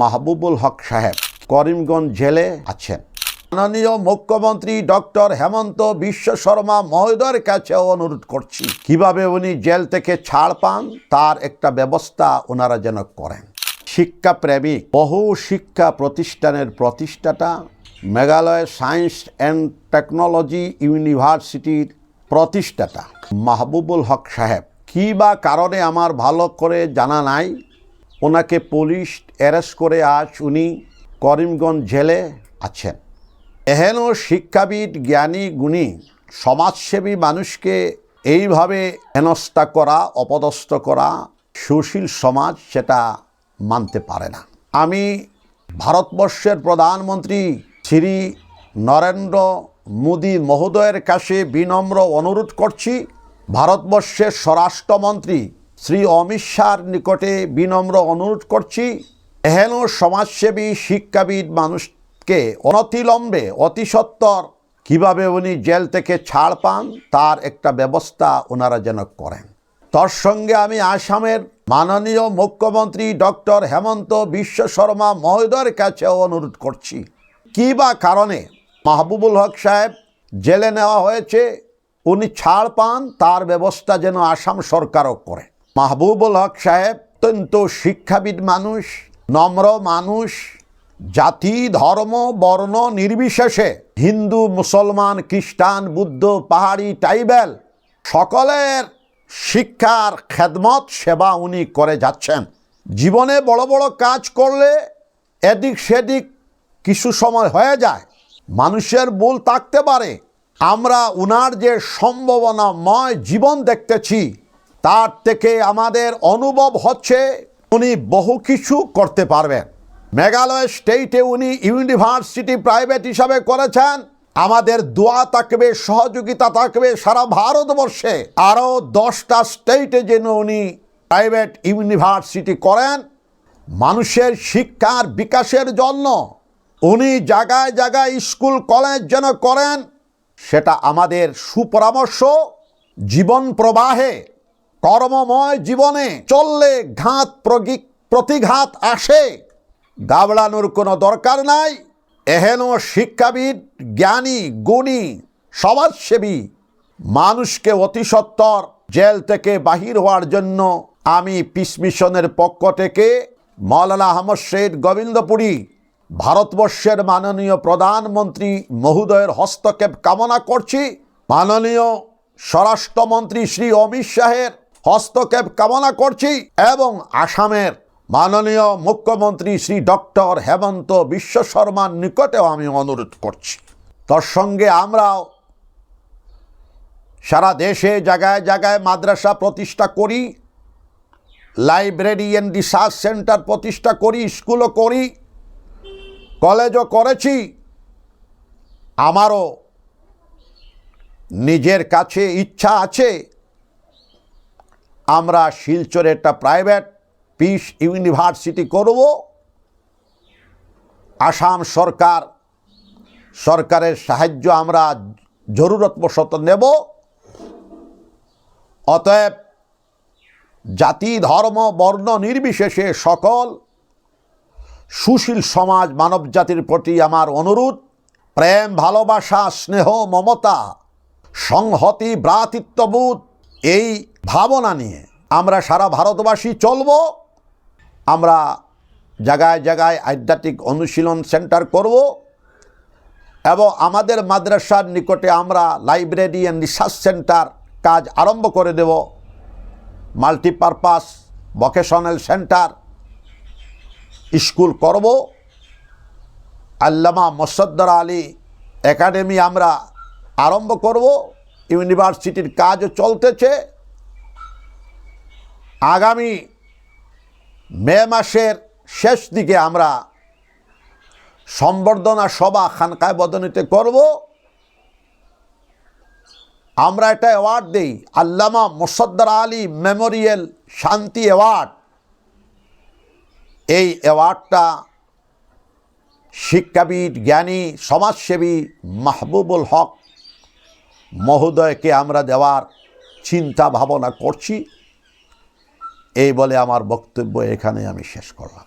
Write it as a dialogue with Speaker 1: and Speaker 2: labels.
Speaker 1: মাহবুবুল হক সাহেব করিমগঞ্জ জেলে আছেন। মাননীয় মুখ্যমন্ত্রী ডক্টর হেমন্ত বিশ্ব শর্মা মহোদয়ের কাছে অনুরোধ করছি, কীভাবে উনি জেল থেকে ছাড় পান তার একটা ব্যবস্থা ওনারা যেন করেন। শিক্ষা প্রেমিক বহু শিক্ষা প্রতিষ্ঠানের প্রতিষ্ঠাতা, মেঘালয় সায়েন্স অ্যান্ড টেকনোলজি ইউনিভার্সিটির প্রতিষ্ঠাতা মাহবুবুল হক সাহেব, কী বা কারণে আমার ভালো করে জানা নাই? ওনাকে পুলিশ অ্যারেস্ট করে আজ উনি করিমগঞ্জ জেলে আছেন। এহেন শিক্ষাবিদ, জ্ঞানী, গুণী, সমাজসেবী মানুষকে এইভাবে হেনস্থা করা, অপদস্থ করা সুশীল সমাজ সেটা মানতে পারে না। আমি ভারতবর্ষের প্রধানমন্ত্রী শ্রী নরেন্দ্র মোদী মহোদয়ের কাছে বিনম্র অনুরোধ করছি, ভারতবর্ষের স্বরাষ্ট্রমন্ত্রী শ্রী অমিত শাহর নিকটে বিনম্র অনুরোধ করছি, এহেন সমাজসেবী শিক্ষাবিদ মানুষকে অনতিলম্বে, অতি সত্বর কীভাবে উনি জেল থেকে ছাড় পান, তার একটা ব্যবস্থা ওনারা যেন করেন। তার সঙ্গে আমি আসামের মাননীয় মুখ্যমন্ত্রী ডক্টর হেমন্ত বিশ্ব শর্মা মহোদয়ের কাছে অনুরোধ করছি। কী বা কারণে মাহবুবুল হক সাহেব জেলে নেওয়া হয়েছে, উনি ছাড় পান, তার ব্যবস্থা যেন আসাম সরকারও করে। মাহবুবুল হক সাহেব অত্যন্ত শিক্ষাবিদ মানুষ, নম্র মানুষ, জাতি, ধর্ম, বর্ণ নির্বিশেষে হিন্দু, মুসলমান, খ্রিস্টান, বুদ্ধ, পাহাড়ি টাইবেল সকলের শিক্ষার খেদমত, সেবা উনি করে যাচ্ছেন। জীবনে বড় বড় কাজ করলে এদিক সেদিক কিছু সময় হয়ে যায়। মানুষের ভুল থাকতে পারে। আমরা উনার যে সম্ভাবনাময় জীবন দেখতেছি তার থেকে আমাদের অনুভব হচ্ছে উনি বহু কিছু করতে পারবেন। মেঘালয় স্টেটে উনি ইউনিভার্সিটি প্রাইভেট হিসাবে করেছেন। আমাদের দোয়া থাকবে, সহযোগিতা থাকবে সারা ভারতবর্ষে। আরও দশটা স্টেটে যেন উনি প্রাইভেট ইউনিভার্সিটি করেন। মানুষের শিক্ষার বিকাশের জন্য উনি জায়গায় জায়গায় স্কুল, কলেজ যেন করেন, সেটা আমাদের সুপরামর্শ। জীবন প্রবাহে কর্মময় জীবনে চললে ঘাত প্রতিঘাত আসে। গাবড়ানোর কোনো দরকার নাই। এহেন শিক্ষাবিদ, জ্ঞানী, গুণী, সমাজসেবী, মানুষকে অতি সত্বর জেল থেকে বাহির হওয়ার জন্য আমি পিস মিশনের পক্ষ থেকে মৌলানা আহমদ শেখ গোবিন্দপুরী, ভারতবর্ষের মাননীয় প্রধানমন্ত্রী মহোদয়ের হস্তক্ষেপ কামনা করছি। মাননীয় স্বরাষ্ট্রমন্ত্রী শ্রী অমিত শাহের হস্তক্ষেপ কামনা করছি এবং আসামের মাননীয় মুখ্যমন্ত্রী শ্রী ডক্টর হেমন্ত বিশ্ব শর্মার নিকটেও আমি অনুরোধ করছি। তার সঙ্গে আমরাও সারা দেশে জায়গায় জায়গায় মাদ্রাসা প্রতিষ্ঠা করি, লাইব্রেরি অ্যান্ড রিসার্চ সেন্টার প্রতিষ্ঠা করি, স্কুলও করি, কলেজও করেছি। আমারও নিজের কাছে ইচ্ছা আছে আমরা শিলচরে একটা প্রাইভেট পিস ইউনিভার্সিটি করব। আসাম সরকার, সরকারের সাহায্য আমরা জরুরতবশত নেব। অতএব জাতি, ধর্ম, বর্ণ নির্বিশেষে সকল সুশীল সমাজ মানব জাতির প্রতি আমার অনুরোধ। প্রেম, ভালোবাসা, স্নেহ, মমতা, সংহতি, ভ্রাতৃত্ববোধ, এই ভাবনা নিয়ে আমরা সারা ভারতবাসী চলব, আমরা জায়গায় জায়গায় আধ্যাত্মিক অনুশীলন সেন্টার করব এবং আমাদের মাদ্রাসার নিকটে আমরা লাইব্রেরি অ্যান্ড রিসার্চ সেন্টার কাজ আরম্ভ করে দেব, মাল্টিপারপাস ভোকেশনাল সেন্টার স্কুল করব, আল্লামা মোসদ্দর আলী একাডেমি আমরা আরম্ভ করব, ইউনিভার্সিটির কাজও চলতেছে। আগামী মে মাসের শেষ দিকে আমরা সম্বর্ধনা সভা খানকায় বদনীতে করব। আমরা একটা অ্যাওয়ার্ড দেই, আল্লামা মোসদ্দর আলী মেমোরিয়াল শান্তি অ্যাওয়ার্ড এই অ্যাওয়ার্ডটা শিক্ষাবিদ, জ্ঞানী, সমাজসেবী মাহবুবুল হক মহোদয়কে আমরা দেওয়ার চিন্তা ভাবনা করছি। এই বলে আমার বক্তব্য এখানে আমি শেষ করলাম।